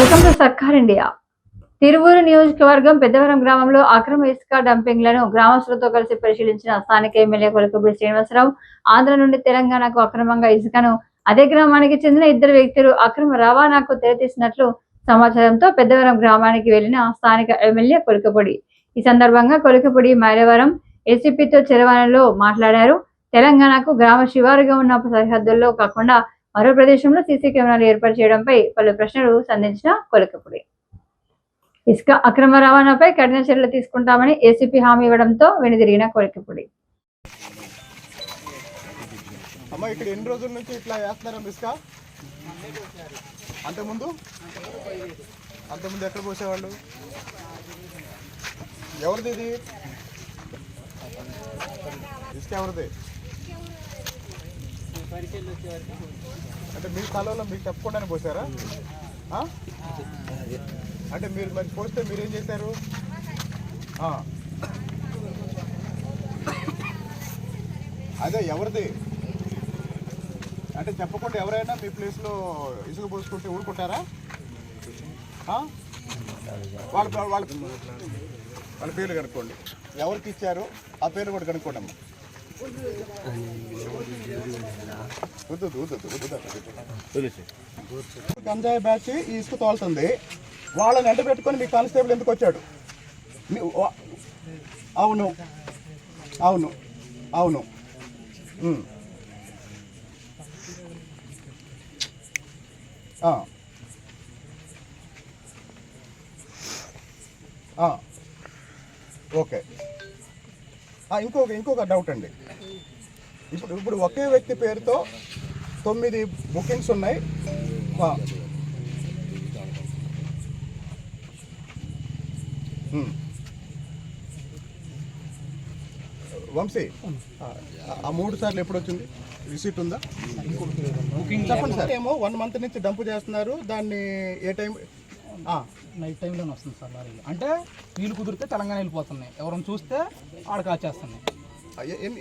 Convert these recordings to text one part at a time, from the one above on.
Welcome to Sarkar India. Tiruvuru నియోజకవర్గం పెద్దవరం గ్రామంలో అక్రమ ఇసుక డంపింగ్లను గ్రామస్తులతో కలిసి పరిశీలించిన స్థానిక ఎమ్మెల్యే కొలకపూడి శ్రీనివాసరావు ఆంధ్ర నుండి తెలంగాణకు అక్రమంగా ఇసుకను అదే గ్రామానికి చెందిన ఇద్దరు వ్యక్తులు అక్రమ రవాణాకు తెరతీసినట్లు సమాచారంతో పెద్దవరం గ్రామానికి వెళ్ళిన స్థానిక ఎమ్మెల్యే కొలకపూడి ఈ సందర్భంగా కొలకపూడి మైలవరం ఏసీపీతో చరవాణిలో మాట్లాడారు. తెలంగాణకు గ్రామ శివారుగా ఉన్న సరిహద్దుల్లో కాకుండా మరో ప్రదేశంలో సీసీ కెమెరాలు ఏర్పాటు చేయడంపై పలు ప్రశ్నలు సంధించిన కొలకపుడి. ఇసుక అక్రమ రవాణాపై కఠిన చర్యలు తీసుకుంటామని ఏసీపీ హామీ ఇవ్వడంతో వెనుదిరిగిన కొలకపుడి. అమ్మ ఇక్కడ ఎన్ని రోజుల నుంచి ఇట్లా వేస్తున్నారా ఇసుక? అంతకుముందు? అంతకుముందు ఎక్కడ పోసేవాళ్ళు? ఎవరిది ఇది? ఇసుక ఎవరిది? అంటే మీ కాలంలో మీకు చెప్పకుండానే పోసారా? అంటే మీరు మరి పోస్తే మీరేం చేశారు? అదే ఎవరిది? అంటే చెప్పకుండా ఎవరైనా మీ ప్లేస్లో ఇసుక పోసుకుంటే ఊరుకుంటారా? వాళ్ళ వాళ్ళ వాళ్ళ పేర్లు కనుక్కోండి. ఎవరికి ఇచ్చారు? ఆ పేరు కూడా కనుక్కోండి అమ్మా గంజాయి బ్యాచ్ ఈ ఇసుక తోలుతుంది. వాళ్ళని ఎంట పెట్టుకొని మీ కానిస్టేబుల్ ఎందుకు వచ్చాడు? అవును అవును అవును. ఓకే. ఇంకొక ఇంకొక డౌట్ అండి. ఇప్పుడు ఇప్పుడు ఒకే వ్యక్తి పేరుతో తొమ్మిది బుకింగ్స్ ఉన్నాయి. వంశీ ఆ, ఆ మూడు సార్లు ఎప్పుడు వచ్చింది? రిసీట్ ఉందా? చెప్పండి సార్. ఏమో వన్ మంత్ నుంచి డంప్ చేస్తున్నారు. దాన్ని ఏ టైం ఆ, నైట్ టైంలోనే వస్తుంది సార్ లారీలు. అంటే వీలు కుదిరితే తెలంగాణ వెళ్ళిపోతున్నాయి. ఎవరైనా చూస్తే ఆడ కాచేస్తున్నాయి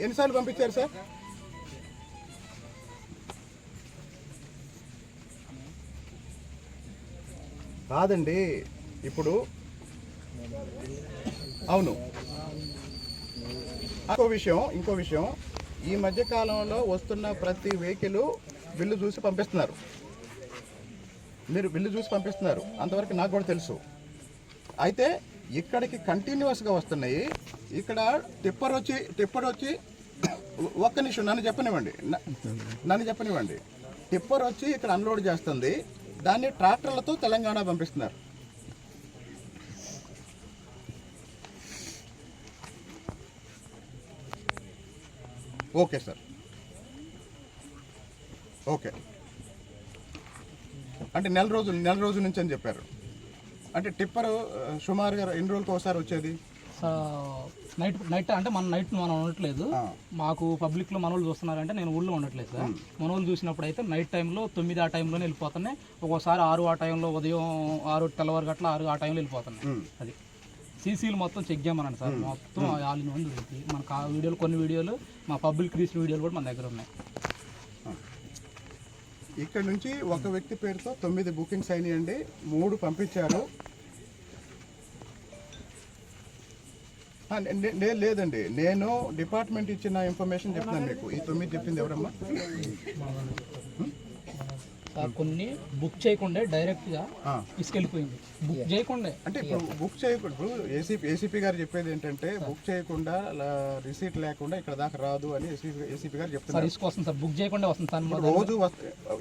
ఎన్నిసార్లు పంపించారు సార్? కాదండి. ఇప్పుడు అవును. ఇంకో విషయం ఇంకో విషయం. ఈ మధ్య కాలంలో వస్తున్న ప్రతి వెహికల్ బిల్లు చూసి పంపిస్తున్నారు. మీరు బిల్లు చూసి పంపిస్తున్నారు. అంతవరకు నాకు కూడా తెలుసు. అయితే ఇక్కడికి కంటిన్యూస్గా వస్తున్నాయి. ఇక్కడ టిప్పర్ వచ్చి టిప్పర్ వచ్చి ఒక్క నిమిషం నన్ను చెప్పనివ్వండి. నన్ను చెప్పనివ్వండి. టిప్పర్ వచ్చి ఇక్కడ అన్లోడ్ చేస్తుంది. దాన్ని ట్రాక్టర్లతో తెలంగాణ పంపిస్తున్నారు. Okay sir. ఓకే. అంటే నెల రోజులు నెల రోజుల నుంచి అని చెప్పారు. అంటే టిప్పర్ సుమారుగా ఎన్ని రోజులకు ఒకసారి వచ్చేది? నైట్ నైట్ అంటే మన నైట్ మనం ఉండట్లేదు. మాకు పబ్లిక్లో మన వాళ్ళు చూస్తున్నారంటే నేను ఊళ్ళో ఉండట్లేదు సార్. మన వాళ్ళు చూసినప్పుడు అయితే నైట్ టైంలో తొమ్మిది ఆ టైంలోనే వెళ్ళిపోతున్నాయి. ఒక్కోసారి ఆరు ఆ టైంలో ఉదయం ఆరు తెల్లవారు గట్ల ఆరు ఆ టైంలో వెళ్ళిపోతున్నాయి. అది. సీసీలు మొత్తం చెక్ చేయమనండి సార్. మొత్తం ఆల్ వన్ దొరుకుతాయి మనకు ఆ వీడియోలు కొన్ని వీడియోలు మా పబ్లిక్ తీసిన వీడియోలు కూడా మన దగ్గర ఉన్నాయి. ఇక్కడ నుంచి ఒక వ్యక్తి పేరుతో తొమ్మిది బుకింగ్స్ అయినాయండి. మూడు పంపించారు. లేదండి. నేను డిపార్ట్మెంట్ ఇచ్చిన ఇన్ఫర్మేషన్ చెప్తున్నాను మీకు. ఈ తొమ్మిది చెప్పింది ఎవరమ్మా? కొన్ని బుక్ చేయకుండా డైరెక్ట్గా ఆ. తీసుకెళ్ళిపోయింది. బుక్ చేయకుండా. అంటే ఇప్పుడు బుక్ చేయకుండా ఏసీపీ ఏసీపీ గారు చెప్పేది ఏంటంటే బుక్ చేయకుండా రిసీట్ లేకుండా ఇక్కడ దాకా రాదు అని ఏసీపీ గారు ఇసుక వస్తుంది సార్. బుక్ చేయకుండా వస్తుంది సార్. రోజు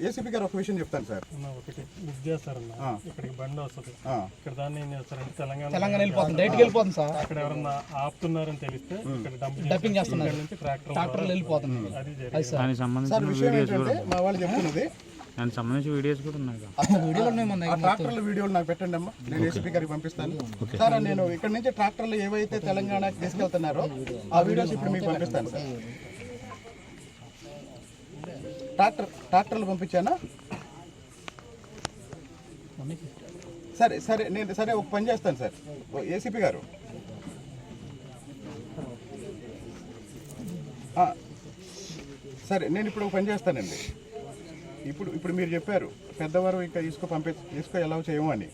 ఏసీపీ గారు ఒక విషయం చెప్తాను సార్. ఒకటి బుక్ చేస్తారన్న. ఇక్కడికి బండి వస్తుంది. ఇక్కడ దాన్ని ఏం చేస్తారంటే తెలంగాణ తెలంగాణ వెళ్ళిపోతుంది. డైరెక్ట్గా వెళ్ళిపోతుంది సార్. అక్కడ ఎవరన్నా ఆపుతున్నారని తెలిస్తే ఇక్కడ డంప్ డబ్బింగ్ చేస్తున్నారు. ఇక్కడ ట్రాక్టర్ వెళ్ళిపోతుంది. అది సంబంధించిన మా వాళ్ళు చెప్తున్నది దానికి సంబంధించిన వీడియోస్ కూడా ఉన్నాయి కదా. వీడియోలు ఉన్నాయి మన ఆ ట్రాక్టర్ల వీడియోలు నాకు పెట్టండి అమ్మా. నేను ఏసీపీ గారికి పంపిస్తాను. సార్ నేను ఇక్కడ నుంచి ట్రాక్టర్లు ఏవైతే తెలంగాణకి తీసుకెళ్తున్నారో ఆ వీడియోస్ ఇప్పుడు మీకు పంపిస్తాను. సార్ ట్రాక్టర్ ట్రాక్టర్లు పంపించానా? సరే సరే నేను సరే ఒక పని చేస్తాను సార్. ఏసీపీ గారు. ఆ, సరే నేను ఇప్పుడు ఒక పని చేస్తానండి. ఇప్పుడు ఇప్పుడు మీరు చెప్పారు పెద్దవారు ఇంకా ఇసుక పంపి ఇసుక ఎలా చేయము అని.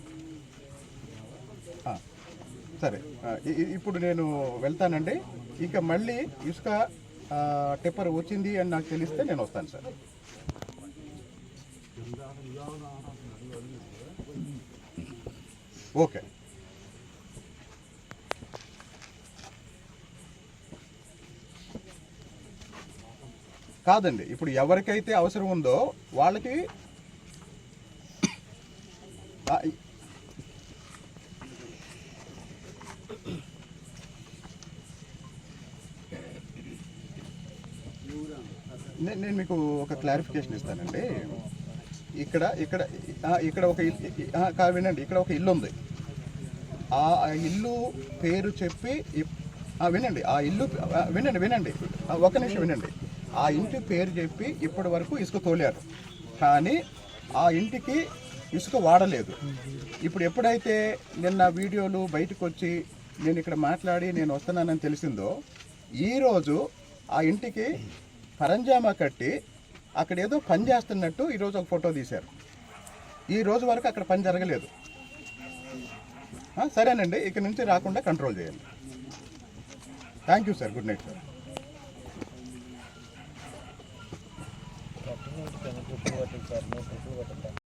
సరే. ఇప్పుడు నేను వెళ్తానండి. ఇంకా మళ్ళీ ఇసుక టెప్పర్ టిప్పర్ వచ్చింది అని నాకు తెలిస్తే నేను వస్తాను సార్. ఓకే. కాదండి. ఇప్పుడు ఎవరికైతే అవసరం ఉందో వాళ్ళకి నేను మీకు ఒక క్లారిఫికేషన్ ఇస్తానండి. ఇక్కడ ఇక్కడ ఇక్కడ ఒక ఇల్- వినండి. ఇక్కడ ఒక ఇల్లు ఉంది. ఆ ఇల్లు పేరు చెప్పి వినండి. ఆ ఇల్లు వినండి వినండి. ఒక నిమిషం వినండి. ఆ ఇంటి పేరు చెప్పి ఇప్పటి వరకు ఇసుక తోలారు. కానీ ఆ ఇంటికి ఇసుక వాడలేదు. ఇప్పుడు ఎప్పుడైతే నిన్న వీడియోలు బయటకు వచ్చి నేను ఇక్కడ మాట్లాడి నేను వస్తున్నానని తెలిసిందో ఈరోజు ఆ ఇంటికి పరంజామా కట్టి అక్కడ ఏదో పని చేస్తున్నట్టు ఈరోజు ఒక ఫోటో తీశారు. ఈ రోజు వరకు అక్కడ పని జరగలేదు. సరేనండి ఇక నుంచి రాకుండా కంట్రోల్ చేయండి. Thank you sir good night sir. ముక్కులు కొట్టించారు మూడు కుట్లు కొట్టించారు